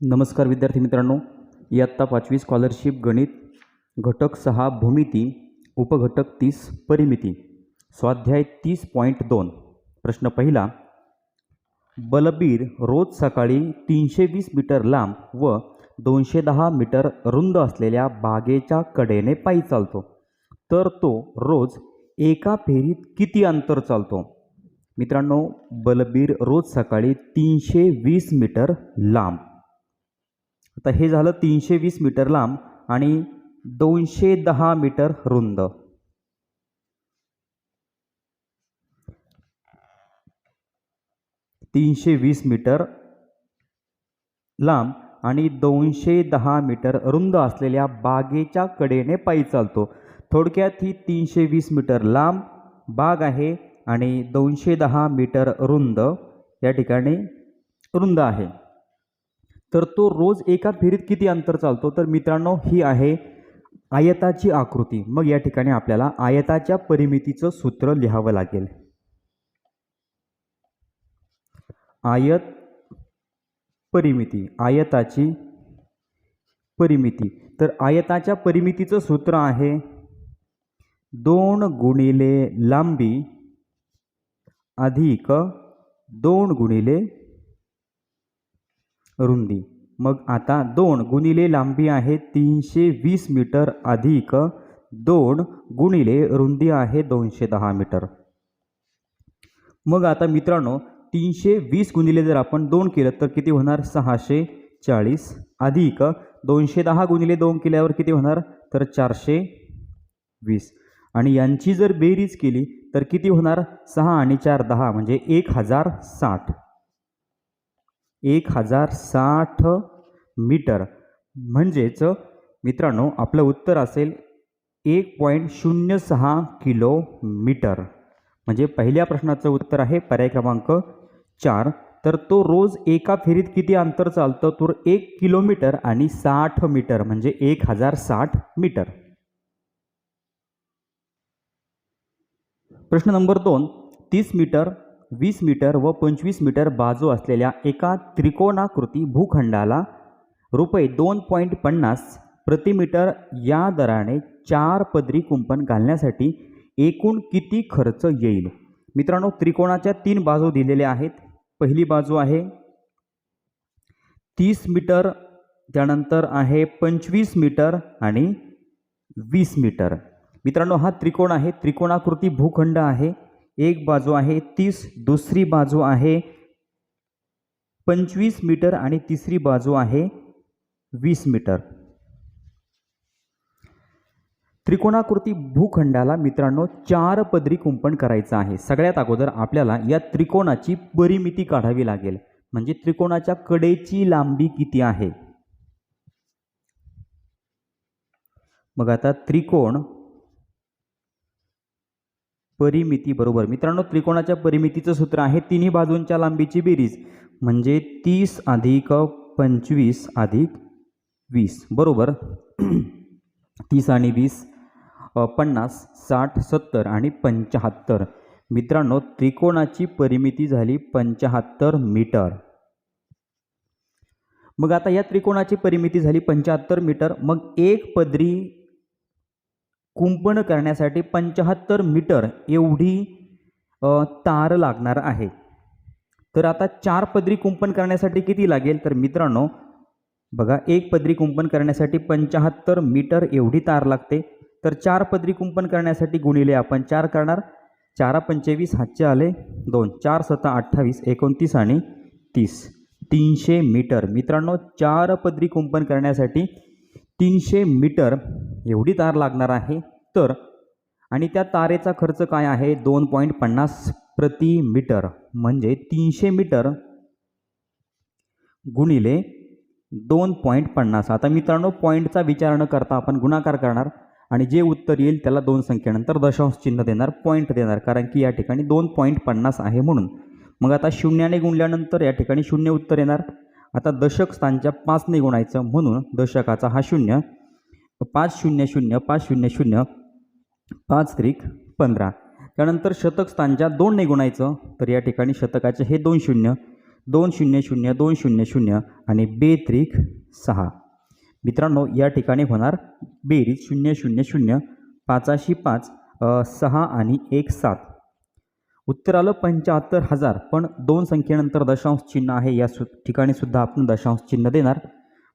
नमस्कार विद्यार्थी मित्रांनो इयत्ता पाचवी स्कॉलरशिप गणित घटक सहा भूमिती उपघटक तीस परिमिती. स्वाध्याय तीस पॉईंट दोन. प्रश्न पहिला बलबीर रोज सकाळी तीनशे वीस मीटर लांब व दोनशे दहा मीटर रुंद असलेल्या बागेच्या कडेने पायी चालतो. तर तो रोज एका फेरीत किती अंतर चालतो? मित्रांनो बलबीर रोज सकाळी तीनशे वीस मीटर लांब. आता हे झालं तीनशे वीस मीटर लांब आणि दोनशे दहा मीटर रुंद. तीनशे वीस मीटर लांब आणि दोनशे दहा मीटर रुंद असलेल्या बागेच्या कडेने पायी चालतो. थोडक्यात ही तीनशे वीस मीटर लांब बाग आहे आणि दोनशे दहा मीटर रुंद या ठिकाणी रुंद आहे. तर तो रोज एका फेरीत किती अंतर चालतो? तर मित्रांनो ही आहे आयताची आकृती. मग या ठिकाणी आपल्याला आयताच्या परिमितीचं सूत्र लिहावं लागेल. आयत परिमिती आयताची परिमिती. तर आयताच्या परिमितीचं सूत्र आहे दोन गुणिले लांबी अधिक दोन गुणिले रुंदी. मग आता दोन गुणिले लांबी आहे तीनशे वीस मीटर अधिक. दोन गुणिले रुंदी आहे दोनशे दहा मीटर. मग आता मित्रांनो तीनशे वीस गुणिले जर आपण दोन केलं तर किती होणार? सहाशे चाळीस अधिक. दोनशे दहा गुणिले दोन केल्यावर किती होणार? तर चारशे वीस. आणि यांची जर बेरीज केली तर किती होणार? सहा आणि चार दहा म्हणजे एक हजार साठ. एक हजार साठ मीटर. म्हणजेच मित्रांनो आपलं उत्तर असेल एक पॉईंट शून्य सहा किलोमीटर. म्हणजे पहिल्या प्रश्नाचं उत्तर आहे पर्याय क्रमांक चार. तर तो रोज एका फेरीत किती अंतर चालतं? तर एक किलोमीटर आणि साठ मीटर म्हणजे एक हजार साठ मीटर. प्रश्न नंबर दोन तीस मीटर वीस मीटर व पंचवीस मीटर बाजू असलेल्या एका त्रिकोणाकृती भूखंडाला रुपये दोन पॉईंट पन्नास प्रति मीटर या दराने चार पदरी कुंपण घालण्यासाठी एकूण किती खर्च येईल? मित्रांनो त्रिकोणाच्या तीन बाजू दिलेल्या आहेत. पहिली बाजू आहे तीस मीटर त्यानंतर आहे पंचवीस मीटर आणि वीस मीटर. मित्रांनो हा त्रिकोण आहे. त्रिकोणाकृती भूखंड आहे. एक बाजू आहे तीस दुसरी बाजू आहे पंचवीस मीटर आणि तिसरी बाजू आहे वीस मीटर. त्रिकोणाकृती भूखंडाला मित्रांनो चार पदरी कुंपण करायचं आहे. सगळ्यात अगोदर आपल्याला या त्रिकोणाची परिमिती काढावी लागेल. म्हणजे त्रिकोणाच्या कडेची लांबी किती आहे? मग आता त्रिकोण परिमिती बरोबर मित्रांनो त्रिकोणाच्या परिमितीचं सूत्र आहे तिन्ही बाजूंच्या लांबीची बेरीज. म्हणजे तीस अधिक पंचवीस अधिक वीस. बरोबर? तीस आणि वीस पन्नास साठ सत्तर आणि पंचाहत्तर. मित्रांनो त्रिकोणाची परिमिती झाली पंचाहत्तर मीटर. मग आता या त्रिकोणाची परिमिती झाली पंच्याहत्तर मीटर. मग एक पदरी कुंपण करण्यासाठी पंच्याहत्तर मीटर एवढी तार लागणार आहे. तर आता चार पदरी कुंपण करण्यासाठी किती लागेल? तर मित्रांनो बघा एक पदरी कुंपण करण्यासाठी पंच्याहत्तर मीटर एवढी तार लागते. तर चार पदरी कुंपण करण्यासाठी गुणिले आपण चार करणार. चारा पंचवीस हातचे आले दोन चार सत्ता अठ्ठावीस एकोणतीस आणि तीस. तीनशे मीटर. मित्रांनो चार पदरी कुंपण करण्यासाठी तीनशे मीटर एवढी तार लागणार आहे. तर आणि त्या तारेचा खर्च काय आहे? दोन पॉईंट पन्नास प्रति मीटर. म्हणजे तीनशे मीटर गुणिले दोन पॉईंट पन्नास. आता मित्रांनो पॉईंटचा विचार न करता आपण गुणाकार करणार आणि जे उत्तर येईल त्याला दोन संख्येनंतर दशांश चिन्ह देणार पॉईंट देणार. कारण की या ठिकाणी दोन पॉईंट पन्नास आहे म्हणून. मग आता शून्याने गुणल्यानंतर या ठिकाणी शून्य उत्तर येणार. आता दशक स्थानच्या पाचने गुणायचं म्हणून दशकाचा हा शून्य. पाच शून्य शून्य पाच शून्य शून्य पाच त्रिक पंधरा. त्यानंतर शतक स्थानच्या दोनने गुणायचं तर या ठिकाणी शतकाचे हे दोन शून्य. दोन शून्य शून्य दोन शून्य शून्य आणि बे त्रिक सहा. मित्रांनो या ठिकाणी होणार बेरीज शून्य शून्य शून्य पाचाशी पाच सहा आणि एक सात. उत्तर आलं पंच्याहत्तर हजार पण दोन संख्येनंतर दशांश चिन्ह आहे. या सु ठिकाणी सुद्धा आपण दशांश चिन्ह देणार.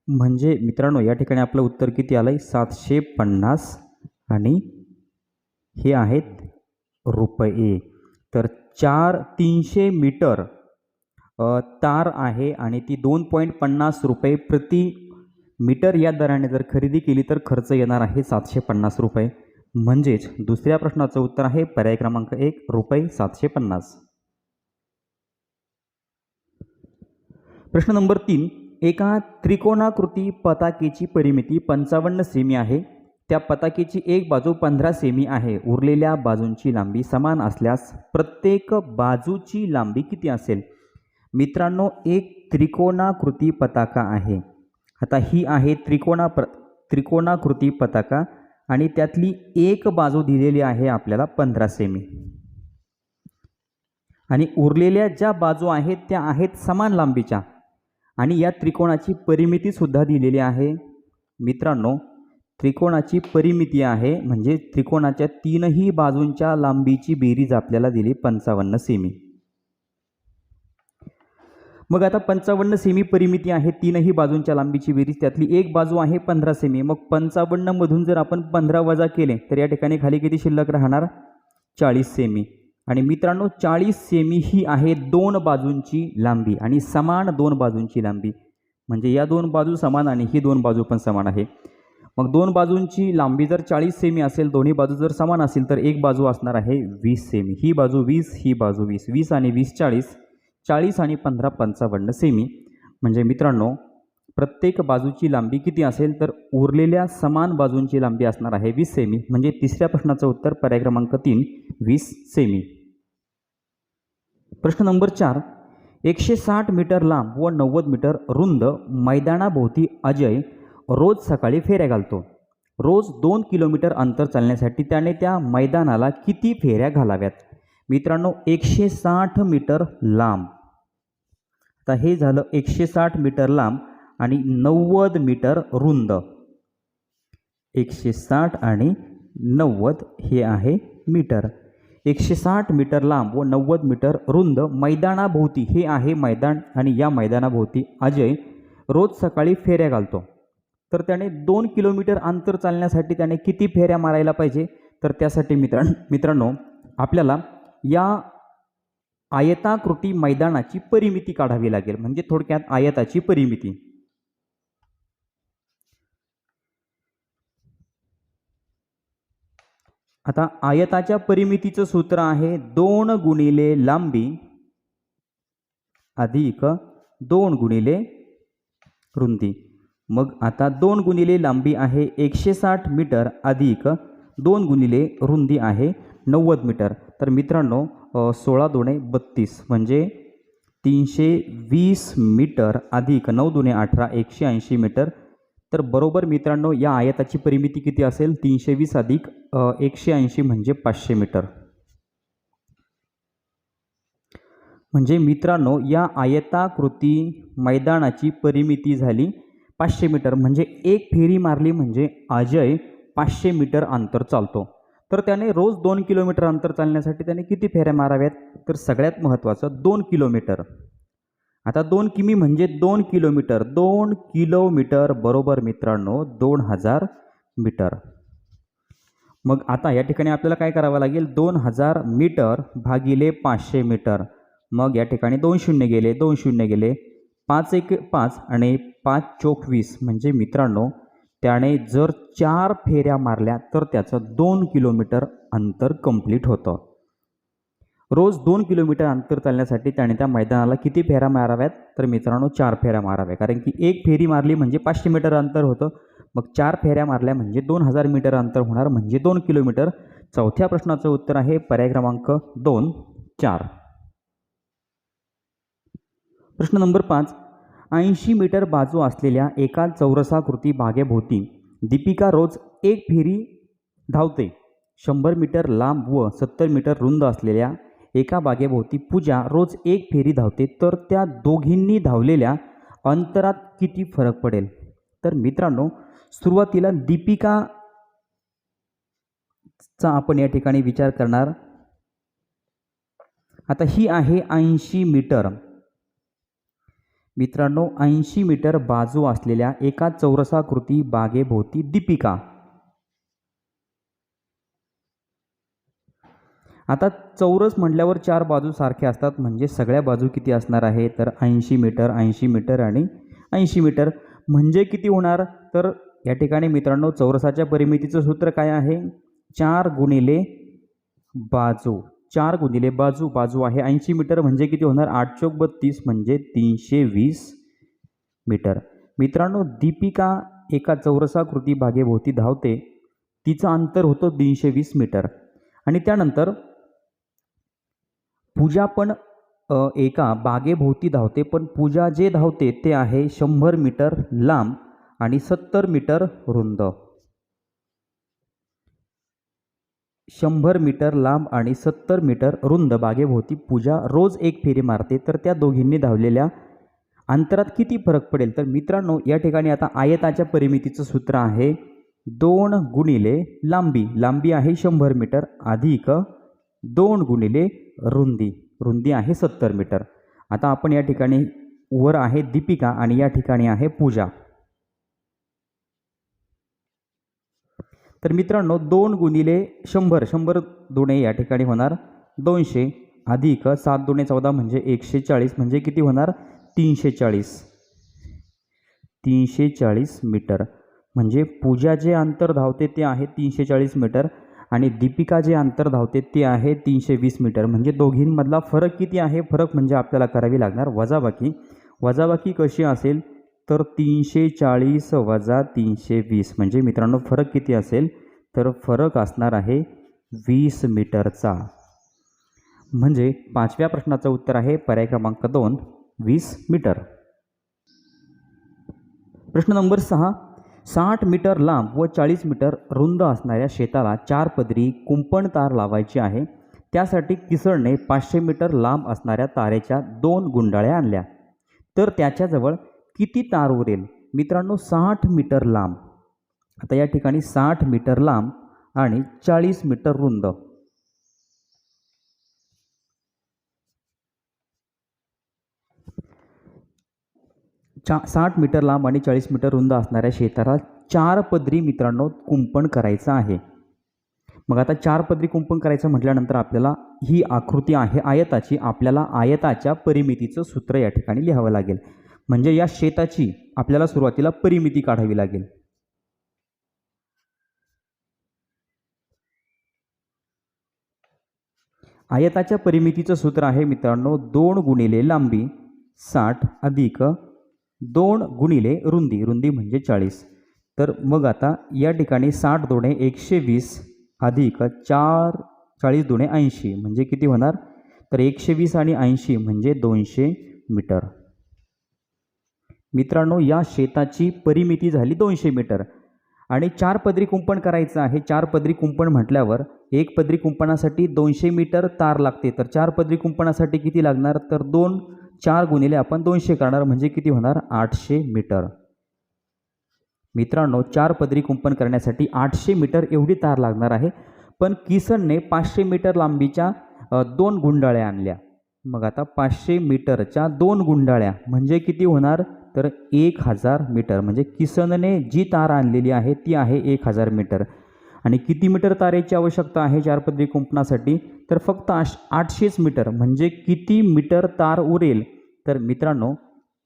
म्हणजे मित्रांनो या ठिकाणी आपलं उत्तर किती आलं आहे सातशे पन्नास. आणि हे आहेत रुपये. तर चार तीनशे मीटर तार आहे आणि ती दोन पॉईंट पन्नास रुपये प्रति मीटर. या दराने जर खरेदी केली तर खर्च येणार आहे सातशे पन्नास रुपये. म्हणजेच दुसऱ्या प्रश्नाचं उत्तर आहे पर्याय क्रमांक एक रुपये सातशे पन्नास. प्रश्न नंबर तीन एका त्रिकोणाकृती पताकेची परिमिती पंचावन्न सेमी आहे. त्या पताकेची एक बाजू पंधरा सेमी आहे. उरलेल्या बाजूंची लांबी समान असल्यास प्रत्येक बाजूची लांबी किती असेल? मित्रांनो एक त्रिकोणाकृती पताका आहे. आता ही आहे त्रिकोणा प्र त्रिकोणाकृती पताका. आणि त्यातली एक बाजू दिलेली आहे आपल्याला पंधरा सेमी. आणि उरलेल्या ज्या बाजू आहेत त्या आहेत समान लांबीच्या. आणि या त्रिकोणाची परिमितीसुद्धा दिलेली आहे. मित्रांनो त्रिकोणाची परिमिती आहे म्हणजे त्रिकोणाच्या तीनही बाजूंच्या लांबीची बेरीज आपल्याला दिली पंचावन्न सेमी. मग आता पंचावन्न सेमी परिमिती आहे तीनही बाजूंच्या लांबीची बेरीज त्यातली एक बाजू आहे पंधरा सेमी मग पंचावन्नमधून जर आपण पंधरा वजा केले तर या ठिकाणी खाली किती शिल्लक राहणार? चाळीस सेमी आणि मित्रांनो चाळीस सेमी ही आहे दोन बाजूंची लांबी आणि समान दोन बाजूंची लांबी. म्हणजे या दोन बाजू समान आणि ही दोन बाजू पण समान आहे. मग दोन बाजूंची लांबी जर चाळीस सेमी असेल दोन्ही बाजू जर समान असेल तर एक बाजू असणार आहे वीस सेमी ही बाजू वीस ही बाजू वीस. वीस आणि वीस चाळीस. चाळीस आणि पंधरा पंचावन्न सेमी. म्हणजे मित्रांनो प्रत्येक बाजूची लांबी किती असेल तर उरलेल्या समान बाजूंची लांबी असणार आहे वीस सेमी. म्हणजे तिसऱ्या प्रश्नाचं उत्तर पर्याय क्रमांक तीन वीस सेमी. प्रश्न नंबर चार एकशे साठ मीटर लांब व नव्वद मीटर रुंद मैदानाभोवती अजय रोज सकाळी फेऱ्या घालतो. रोज दोन किलोमीटर अंतर चालण्यासाठी त्याने त्या मैदानाला किती फेऱ्या घालाव्यात? मित्रांनो एकशे साठ मीटर लांब. आता हे झालं एकशे साठ मीटर लांब आणि नव्वद मीटर रुंद. एकशे साठ आणि नव्वद हे आहे मीटर. एकशे साठ मीटर लांब व नव्वद मीटर रुंद मैदानाभोवती हे आहे मैदान आणि या मैदानाभोवती अजय रोज सकाळी फेऱ्या घालतो. तर त्याने दोन किलोमीटर अंतर चालण्यासाठी त्याने किती फेऱ्या मारायला पाहिजे? तर त्यासाठी मित्रां मित्रांनो आपल्याला या आयताकृती मैदानाची परिमिती काढावी लागेल. म्हणजे थोडक्यात आयताची परिमिती. आता आयताच्या परिमितीचं सूत्र आहे दोन गुणिले लांबी अधिक दोन गुणिले रुंदी. मग आता दोन गुणिले लांबी आहे एकशे साठ मीटर अधिक दोन गुणिले रुंदी आहे नव्वद मीटर. तर मित्रांनो सोळा दोणे बत्तीस म्हणजे तीनशे वीस मीटर अधिक नऊ दुने अठरा एकशे ऐंशी मीटर. तर बरोबर मित्रांनो या आयताची परिमिती किती असेल? तीनशे वीस अधिक एकशे ऐंशी म्हणजे पाचशे मीटर. म्हणजे मित्रांनो या आयताकृती मैदानाची परिमिती झाली पाचशे मीटर. म्हणजे एक फेरी मारली म्हणजे अजय पाचशे मीटर अंतर चालतो. तर त्याने रोज दोन किलोमीटर अंतर चालण्यासाठी त्याने किती फेऱ्या माराव्यात? तर सगळ्यात महत्त्वाचं दोन किलोमीटर. आता दोन किमी म्हणजे दोन किलोमीटर. दोन किलोमीटर बरोबर मित्रांनो दोन हजार मीटर. मग आता या ठिकाणी आपल्याला काय करावं लागेल? दोन हजार मीटर भागिले पाचशे मीटर. मग या ठिकाणी दोन शून्य गेले दोन शून्य गेले. पाच एक पाच आणि पाच चोकवीस म्हणजे मित्रांनो त्याने जर चार फेऱ्या मारल्या तर त्याचं दोन किलोमीटर अंतर कंप्लीट होतं. रोज दोन किलोमीटर अंतर चालण्यासाठी त्याने त्या मैदानाला किती फेऱ्या माराव्यात? तर मित्रांनो चार फेऱ्या माराव्या. कारण की एक फेरी मारली म्हणजे पाचशे मीटर अंतर होतं. मग चार फेऱ्या मारल्या म्हणजे दोन हजार मीटर अंतर होणार म्हणजे दोन किलोमीटर. चौथ्या प्रश्नाचं उत्तर आहे पर्याय क्रमांक दोन चार. प्रश्न नंबर पाच. ऐंशी मीटर बाजू असलेल्या एका चौरसाकृती बागेभोवती दीपिका रोज एक फेरी धावते. शंभर मीटर लांब व सत्तर मीटर रुंद असलेल्या एका बागेभोवती पूजा रोज एक फेरी धावते तर त्या दोघींनी धावलेल्या अंतरात किती फरक पडेल? तर मित्रांनो सुरुवातीला दीपिका चा आपण या ठिकाणी विचार करणार. आता ही आहे ऐंशी मीटर. मित्रांनो ऐंशी मीटर बाजू असलेल्या एका चौरसाकृती बागेभोवती दीपिका. आता चौरस म्हटल्यावर चार बाजू सारख्या असतात म्हणजे सगळ्या बाजू किती असणार आहे? तर ऐंशी मीटर ऐंशी मीटर आणि ऐंशी मीटर. म्हणजे किती होणार? तर या ठिकाणी मित्रांनो चौरसाच्या परिमितीचं सूत्र काय आहे? चार गुणिले बाजू. चार गुणिले बाजू बाजू आहे ऐंशी मीटर. म्हणजे किती होणार? आठ चौक बत्तीस म्हणजे तीनशे वीस मीटर. मित्रांनो दीपिका एका चौरसाकृती बागेभोवती धावते. तिचं अंतर होतं तीनशे वीस मीटर. आणि त्यानंतर पूजा पण एका बागेभोवती धावते. पण पूजा जे धावते ते आहे शंभर मीटर लांब आणि सत्तर मीटर रुंद. शंभर मीटर लांब आणि सत्तर मीटर रुंद बागेभोवती पूजा रोज एक फेरी मारते. तर त्या दोघींनी धावलेल्या अंतरात किती फरक पडेल? तर मित्रांनो या ठिकाणी आता आयताच्या परिमितीचं सूत्र आहे. दोन गुणिले लांबी. लांबी आहे शंभर मीटर. अधिक दोन गुणिले रुंदी. रुंदी आहे सत्तर मीटर. आता आपण या ठिकाणी वर आहे दीपिका आणि या ठिकाणी आहे पूजा. तर मित्रांनो दोन गुणिले शंभर शंभर दुणे या ठिकाणी होणार. दोनशे अधिक सात दुणे चौदा म्हणजे एकशे चाळीस म्हणजे किती होणार? तीनशे चाळीस तीनशे चाळीस मीटर. म्हणजे पूजा जे अंतर धावते ते आहे तीनशे चाळीस मीटर आणि दीपिका जे अंतर धावते ते आहे तीनशे वीस मीटर. म्हणजे दोघींमधला फरक किती आहे? फरक म्हणजे आपल्याला करावी लागणार वजाबाकी. वजाबाकी कशी असेल? तर तीनशे चाळीस वजा तीनशे वीस. म्हणजे मित्रांनो फरक किती असेल? तर फरक असणार आहे वीस मीटरचा. म्हणजे पाचव्या प्रश्नाचं उत्तर आहे पर्याय क्रमांक दोन वीस मीटर. प्रश्न नंबर सहा. साठ मीटर लांब व चाळीस मीटर रुंद असणाऱ्या शेताला चार पदरी कुंपण तार लावायची आहे. त्यासाठी किसळने पाचशे मीटर लांब असणाऱ्या तारेच्या दोन गुंडाळ्या आणल्या. तर त्याच्याजवळ किती तार उरेल? मित्रांनो साठ मीटर लांब. आता या ठिकाणी साठ मीटर लांब आणि चाळीस मीटर रुंद. चा साठ मीटर लांब आणि चाळीस मीटर रुंद असणाऱ्या शेताला चार पदरी मित्रांनो कुंपण करायचं आहे. मग आता चार पदरी कुंपण करायचं म्हटल्यानंतर आपल्याला ही आकृती आहे आयताची. आपल्याला आयताच्या परिमितीचं सूत्र या ठिकाणी लिहावं लागेल. म्हणजे या शेताची आपल्याला सुरुवातीला परिमिती काढावी लागेल. आयताच्या परिमितीचं सूत्र आहे मित्रांनो दोन गुणिले लांबी साठ अधिक दोन गुणिले रुंदी रुंदी म्हणजे चाळीस. तर मग आता या ठिकाणी साठ दोणे एकशे वीस अधिक चार चाळीस दोणे ऐंशी म्हणजे किती होणार? तर एकशे वीस आणि ऐंशी म्हणजे दोनशे मीटर. मित्रांनो या शेताची परिमिती झाली दोनशे मीटर. आणि चार पदरी कुंपण करायचं आहे. चार पदरी कुंपण म्हटल्यावर एक पदरी कुंपणासाठी दोनशे मीटर तार लागते. तर चार पदरी कुंपणासाठी किती लागणार? तर दोन चार गुणिले आपण दोनशे करणार. म्हणजे किती होणार? आठशे मीटर. मित्रांनो चार पदरी कुंपण करण्यासाठी आठशे मीटर एवढी तार लागणार आहे. पण किसनने पाचशे मीटर लांबीच्या दोन गुंडाळ्या आणल्या. मग आता पाचशे मीटरच्या दोन गुंडाळ्या. म्हणजे किती होणार? तर एक हजार मीटर म्हणजे किसनने जी तार आणलेली आहे ती आहे एक हजार मीटर. आणि किती मीटर तारेची आवश्यकता आहे चार पदरी कुंपणासाठी? तर फक्त आश आठशेच मीटर म्हणजे किती मीटर तार उरेल? तर मित्रांनो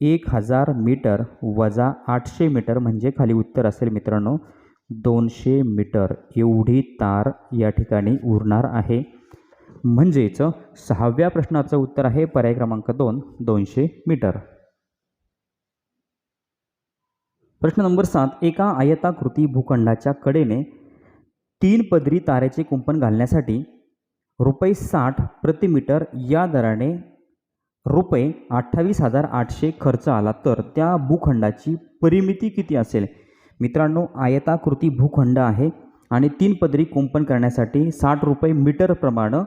एक हजार मीटर वजा आठशे मीटर म्हणजे खाली उत्तर असेल मित्रांनो दोनशे मीटर एवढी तार या ठिकाणी उरणार आहे. म्हणजेच सहाव्या प्रश्नाचं उत्तर आहे पर्याय क्रमांक दोन दोनशे मीटर. प्रश्न नंबर सात एका आयताकृती भूखंडाच्या कडेने तीन पदरी ताऱ्याचे कुंपण घालण्यासाठी रुपये साठ प्रतिमीटर या दराने रुपये अठ्ठावीस हजार आठशे खर्च आला तर त्या भूखंडाची परिमिती किती असेल? मित्रांनो आयताकृती भूखंड आहे आणि तीन पदरी कुंपण करण्यासाठी साठ रुपये मीटरप्रमाणे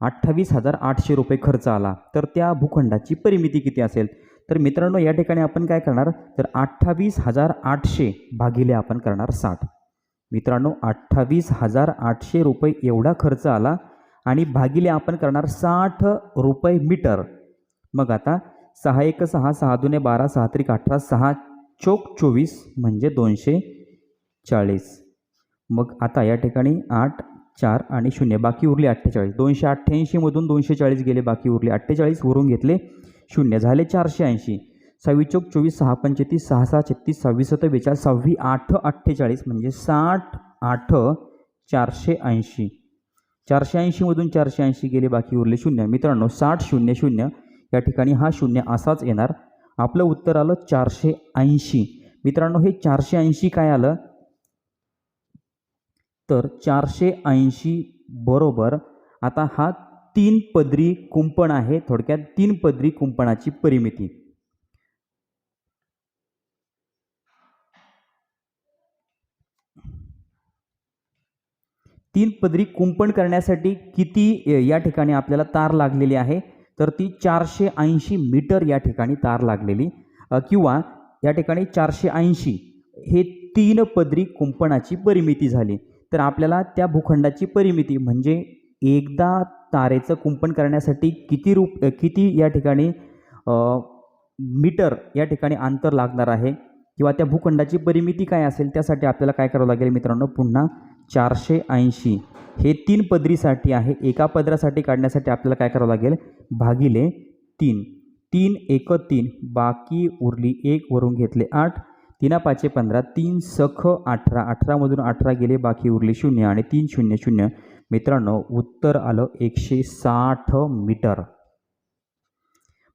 अठ्ठावीस हजार आठशे रुपये खर्च आला तर त्या भूखंडाची परिमिती किती असेल? तर मित्रांनो या ठिकाणी आपण काय करणार? तर अठ्ठावीस हजार आठशे भागिले आपण करणार साठ. मित्रांनो अठ्ठावीस हजार आठशे रुपये एवढा खर्च आला आणि भागिले आपण करणार साठ रुपये मीटर. मग आता सहा एक सहा सहा दुने बारा सहा त्रिक अठरा सहा चोक चोवीस म्हणजे दोनशे चाळीस. मग आता या ठिकाणी आठ चार आणि शून्य बाकी उरले अठ्ठेचाळीस. दोनशे अठ्ठ्याऐंशीमधून दोनशे चाळीस गेले बाकी उरले अठ्ठेचाळीस वरून घेतले. शून्य झाले चारशे ऐंशी. सव्वीस चौक चोवीस सहा पंचेतीस सहा सहा छत्तीस सव्वीस सत्तर बेचाळीस सव्वी आठ अठ्ठेचाळीस म्हणजे साठ आठ चारशे ऐंशी. चारशे ऐंशीमधून चारशे ऐंशी गेले बाकी उरले शून्य. मित्रांनो साठ शून्य शून्य या ठिकाणी हा शून्य असाच येणार. आपलं उत्तर आलं चारशे ऐंशी. मित्रांनो हे चारशे ऐंशी काय आलं? तर चारशे ऐंशी बरोबर आता हा तीन पदरी कुंपण आहे. थोडक्यात तीन पदरी कुंपणाची परिमिती. तीन पदरी कुंपण करण्यासाठी किती या ठिकाणी आपल्याला तार लागलेली आहे? तर ती चारशे ऐंशी मीटर या ठिकाणी तार लागलेली किंवा या ठिकाणी चारशे ऐंशी हे तीन पदरी कुंपणाची परिमिती झाली. तर आपल्याला त्या भूखंडाची परिमिती म्हणजे एकदा तारेचं कुंपण करण्यासाठी किती रूप किती या ठिकाणी मीटर या ठिकाणी अंतर लागणार आहे? किंवा त्या भूखंडाची परिमिती काय असेल? त्यासाठी आपल्याला काय करावं लागेल मित्रांनो? पुन्हा चारशे ऐंशी. हे तीन पदरीसाठी आहे. एका पदरासाठी काढण्यासाठी आपल्याला काय करावं लागेल? भागिले तीन. तीन एक तीन. बाकी उरली एक वरून घेतले आठ. तिना पाचशे पंधरा. तीन सख अठरा. अठरामधून अठरा गेले. बाकी उरले शून्य आणि तीन शून्य शून्य. मित्रांनो उत्तर आलं एकशे साठ मीटर.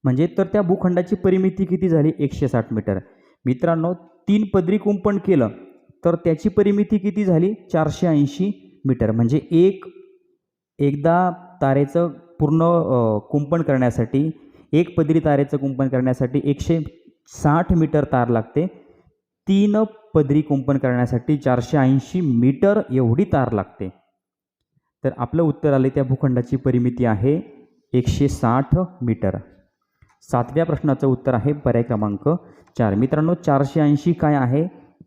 म्हणजे तर त्या भूखंडाची परिमिती किती झाली? एकशे साठ मीटर. मित्रांनो तीन पदरी कुंपण केलं तर त्याची परिमिती किती झाली? चारशे ऐंशी मीटर. म्हणजे एक एकदा तारेचं पूर्ण कुंपण करण्यासाठी एक पदरी तारेचं कुंपण करण्यासाठी एकशे साठ मीटर तार लागते. तीन पदरी कुंपण करण्यासाठी चारशे ऐंशी मीटर एवढी तार लागते. तर आपलं उत्तर आले त्या भूखंडाची परिमिती आहे एकशे साठ मीटर. सातव्या प्रश्नाचं उत्तर आहे पर्याय क्रमांक चार. मित्रांनो चारशे ऐंशी काय आहे?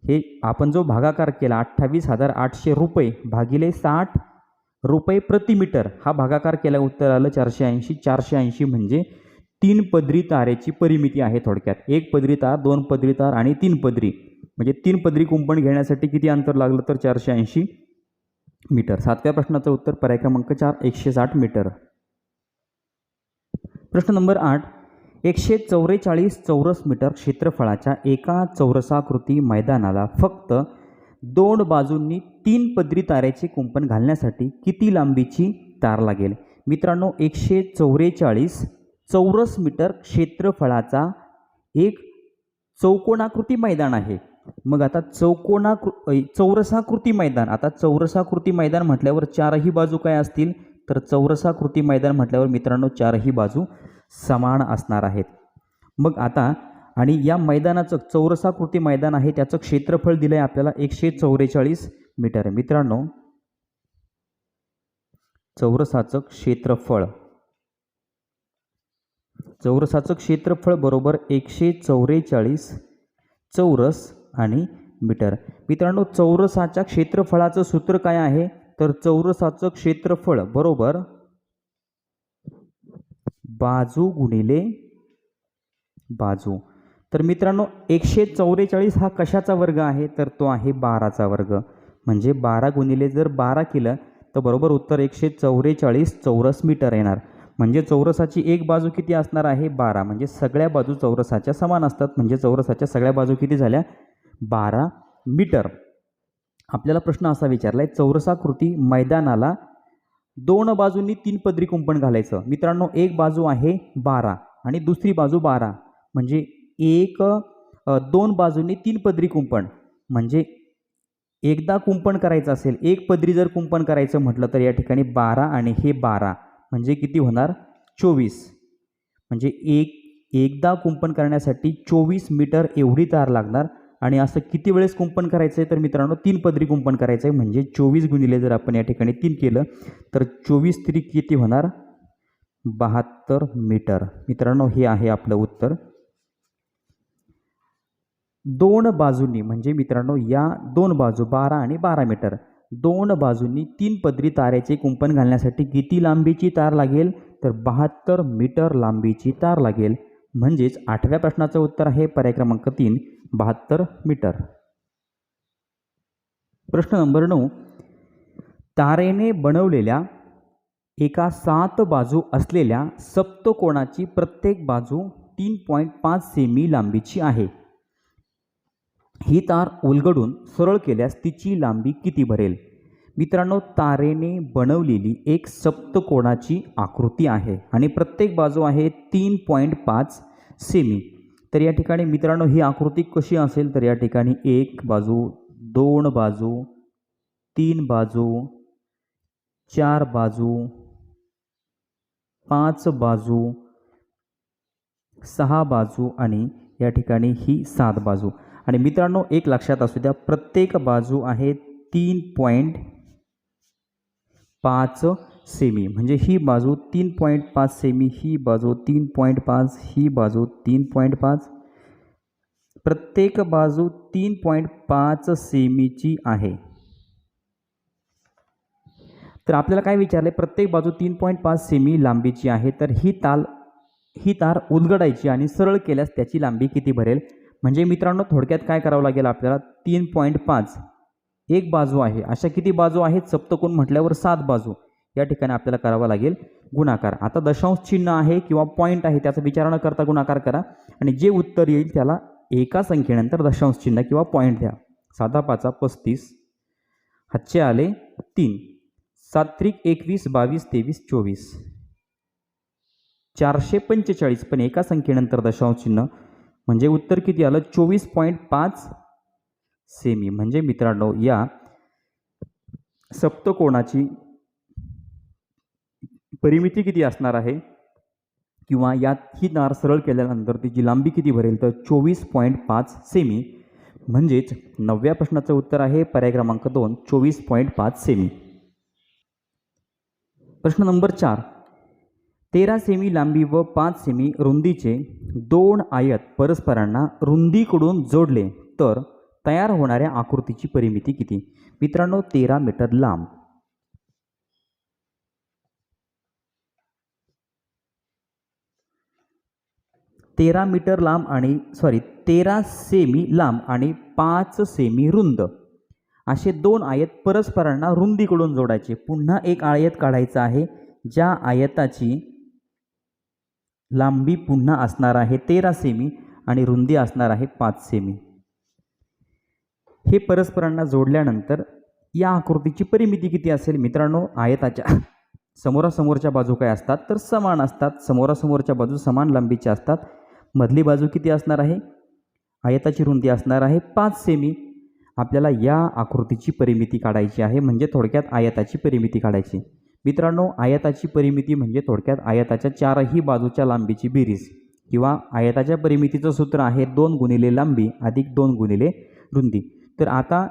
हे आपण जो भागाकार केला अठ्ठावीस हजार आठशे रुपये भागिले साठ रुपये प्रति मीटर हा भागाकार केला उत्तर आलं चारशे ऐंशी. चारशे ऐंशी म्हणजे तीन पदरी तारेची परिमिती आहे थोडक्यात. एक पदरी तार दोन पदरी तार आणि तीन पदरी. म्हणजे तीन पदरी कुंपण घेण्यासाठी किती अंतर लागलं तर चारशे ऐंशी? मीटर. सातव्या प्रश्नाचं उत्तर पर्याय क्रमांक चार एकशे साठ मीटर. प्रश्न नंबर आठ. एकशे चौवेचाळीस चौरस मीटर क्षेत्रफळाच्या एका चौरसाकृती मैदानाला फक्त दोन बाजूंनी तीन पदरी ताऱ्याचे कुंपण घालण्यासाठी किती लांबीची तार लागेल? मित्रांनो एकशे चौवेचाळीस चौरस मीटर क्षेत्रफळाचा एक चौकोनाकृती मैदान आहे. मग आता चौकोनाकृ चौरसाकृती मैदान. आता चौरसाकृती मैदान म्हटल्यावर चारही बाजू काय असतील? तर चौरसाकृती मैदान म्हटल्यावर मित्रांनो चारही बाजू समान असणार आहेत. मग आता आणि या मैदानाचं चौरसाकृती मैदान आहे त्याचं क्षेत्रफळ दिलं आहे आपल्याला एकशे चौवेचाळीस मीटर. मित्रांनो चौरसाचं क्षेत्रफळ. चौरसाचं क्षेत्रफळ बरोबर एकशे चौवेचाळीस चौरस आणि मीटर मित्रांनो चौरसाच्या क्षेत्रफळाचं सूत्र काय आहे? तर चौरसाचं क्षेत्रफळ बरोबर बाजू गुणिले बाजू. तर मित्रांनो एकशे चौवेचाळीस हा कशाचा वर्ग आहे? तर तो आहे बाराचा वर्ग. म्हणजे बारा गुणिले जर बारा केलं तर बरोबर उत्तर एकशे चौवेचाळीस चौरस मीटर येणार. म्हणजे चौरसाची एक बाजू किती असणार आहे? बारा. म्हणजे सगळ्या बाजू चौरसाच्या समान असतात. म्हणजे चौरसाच्या सगळ्या बाजू किती झाल्या? बारा मीटर. आपल्याला प्रश्न असा विचारला आहे चौरसाकृती मैदानाला दोन बाजूंनी तीन पदरी कुंपण घालायचं. मित्रांनो एक बाजू आहे बारा आणि दुसरी बाजू बारा. म्हणजे एक दोन बाजूंनी तीन पदरी कुंपण. म्हणजे एकदा कुंपण करायचं असेल एक पदरी जर कुंपण करायचं म्हटलं तर या ठिकाणी बारा आणि हे बारा. म्हणजे किती होणार? चोवीस. म्हणजे एक एकदा कुंपण करण्यासाठी चोवीस मीटर एवढी तार लागणार. आणि असं किती वेळेस कुंपण करायचं आहे तर मित्रांनो तीन पदरी कुंपण करायचं आहे म्हणजे चोवीस गुणिले जर आपण या ठिकाणी तीन केलं तर चोवीस तरी किती होणार? बहात्तर मीटर. मित्रांनो हे आहे आपलं उत्तर. दोन बाजूंनी म्हणजे मित्रांनो या दोन बाजू बारा आणि बारा मीटर. दोन बाजूंनी तीन पदरी तारेचे कुंपण घालण्यासाठी किती लांबीची तार लागेल? तर बहात्तर मीटर लांबीची तार लागेल. म्हणजेच आठव्या प्रश्नाचं उत्तर आहे पर्याय क्रमांक तीन. बहात्तर मीटर. प्रश्न नंबर नऊ. तारेने बनवलेल्या एका सात बाजू असलेल्या सप्तकोणाची प्रत्येक बाजू तीन पॉईंट पाच सेमी लांबीची आहे. ही तार उलगडून सरळ केल्यास तिची लांबी किती भरेल? मित्रांनो तारेने बनवलेली एक सप्तकोणाची आकृती आहे आणि प्रत्येक बाजू आहे तीन पॉईंट पाच सेमी. तर या ठिकाणी मित्रांनो ही आकृती कशी असेल तर या ठिकाणी एक बाजू दोन बाजू तीन बाजू चार बाजू पाच बाजू सहा बाजू आणि या ठिकाणी ही सात बाजू. आणि मित्रांनो एक लक्षात असू द्या प्रत्येक बाजू आहे तीन पॉईंट पाच सेमी. म्हणजे ही बाजू तीन पॉईंट पाच सेमी ही बाजू तीन पॉईंट पाच ही बाजू तीन पॉईंट पाच. प्रत्येक बाजू तीन पॉईंट पाच सेमीची आहे. तर आपल्याला काय विचारले प्रत्येक बाजू तीन पॉईंट पाच सेमी लांबीची आहे तर ही ताल ही तार उलगडायची आणि सरळ केल्यास त्याची लांबी किती भरेल? म्हणजे मित्रांनो थोडक्यात काय करावं लागेल आपल्याला? तीन पॉईंट पाच. एक बाजू आहे. अशा किती बाजू आहेत? सप्तकोण म्हटल्यावर सात बाजू. या ठिकाणी आपल्याला करावा लागेल गुणाकार. आता दशांश चिन्ह आहे किंवा पॉईंट आहे त्याचा विचार न करता गुणाकार करा. आणि जे उत्तर येईल त्याला एका संख्येनंतर दशांश चिन्ह किंवा पॉईंट द्या. साधा पाचा पस्तीस. हातचे आले तीन. सात्रिक एकवीस बावीस तेवीस चोवीस. चारशे पंचेचाळीस पण एका संख्येनंतर दशांश चिन्ह. म्हणजे उत्तर किती आलं? चोवीस पॉईंट पाच सेमी म्हणजे मित्रांनो या सप्तकोणाची परिमिती किती असणार आहे? किंवा यात ही नार सरळ केल्यानंतर तिची लांबी किती भरेल? तर चोवीस पॉईंट पाच सेमी. म्हणजेच नवव्या प्रश्नाचं उत्तर आहे पर्याय क्रमांक दोन चोवीस पॉईंट पाच सेमी. प्रश्न नंबर चार. तेरा सेमी लांबी व पाच सेमी रुंदीचे दोन आयत परस्परांना रुंदीकडून जोडले तर तयार होणाऱ्या आकृतीची परिमिती किती? मित्रांनो तेरा मीटर लांब. तेरा मीटर लांब आणि सॉरी तेरा सेमी लांब आणि पाच सेमी रुंद. असे दोन आयत परस्परांना रुंदीकडून जोडायचे. पुन्हा एक आयत काढायचा आहे ज्या आयताची लांबी पुन्हा असणार आहे तेरा सेमी आणि रुंदी असणार आहे पाच सेमी. हे परस्परांना जोडल्यानंतर या आकृतीची परिमिती किती असेल मित्रांनो? आयताच्या समोरासमोरच्या बाजू काय असतात? तर समान असतात. समोरासमोरच्या बाजू समान लांबीच्या असतात. मधली बाजू किती असणार आहे? आयताची रुंदी असणार आहे पाच सेमी आपल्याला या आकृतीची परिमिती काढायची आहे म्हणजे थोडक्यात आयताची परिमिती काढायची. मित्रांनो आयताची परिमिती म्हणजे थोडक्यात आयताच्या चारही बाजूच्या लांबीची बेरीज किंवा आयताच्या परिमितीचं सूत्र आहे दोन गुणिले लांबी अधिक दोन गुणिले रुंदी. तर आता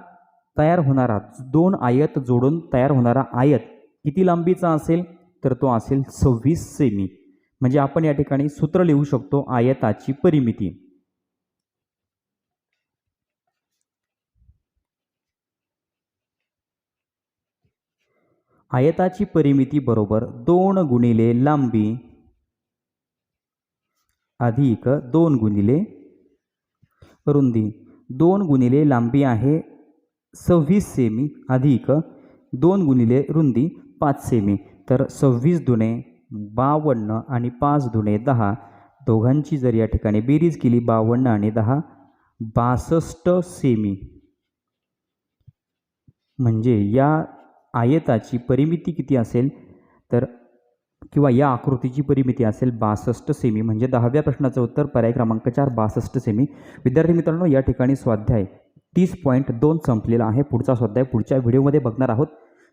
तयार होणारा दोन आयत जोडून तयार होणारा आयत किती लांबीचा असेल? तर तो असेल सव्वीस सेमी म्हणजे आपण या ठिकाणी सूत्र लिहू शकतो आयताची परिमिती. आयताची परिमिती बरोबर दोन गुणिले लांबी अधिक दोन गुणिले रुंदी. दोन गुणिले लांबी आहे सव्वीस सेमी अधिक दोन गुणिले रुंदी पाच सेमी. तर सव्वीस दुणे बावन्न आणि पाच दुणे दहा दोघांची जर या ठिकाणी बेरीज केली बावन्न आणि दहा बासष्ट सेमी. म्हणजे या आयताची परिमिती किती असेल? तर किंवा या आकृतीची परिमिती असेल बासष्ट सेमी. म्हणजे दहाव्या प्रश्नाचं उत्तर पर्याय क्रमांक चार बासष्ट सेमी. विद्यार्थी मित्रांनो या ठिकाणी स्वाध्याय तीस पॉईंट दोन संपलेला आहे. पुढचा स्वाध्याय पुढच्या व्हिडिओमध्ये बघणार आहोत.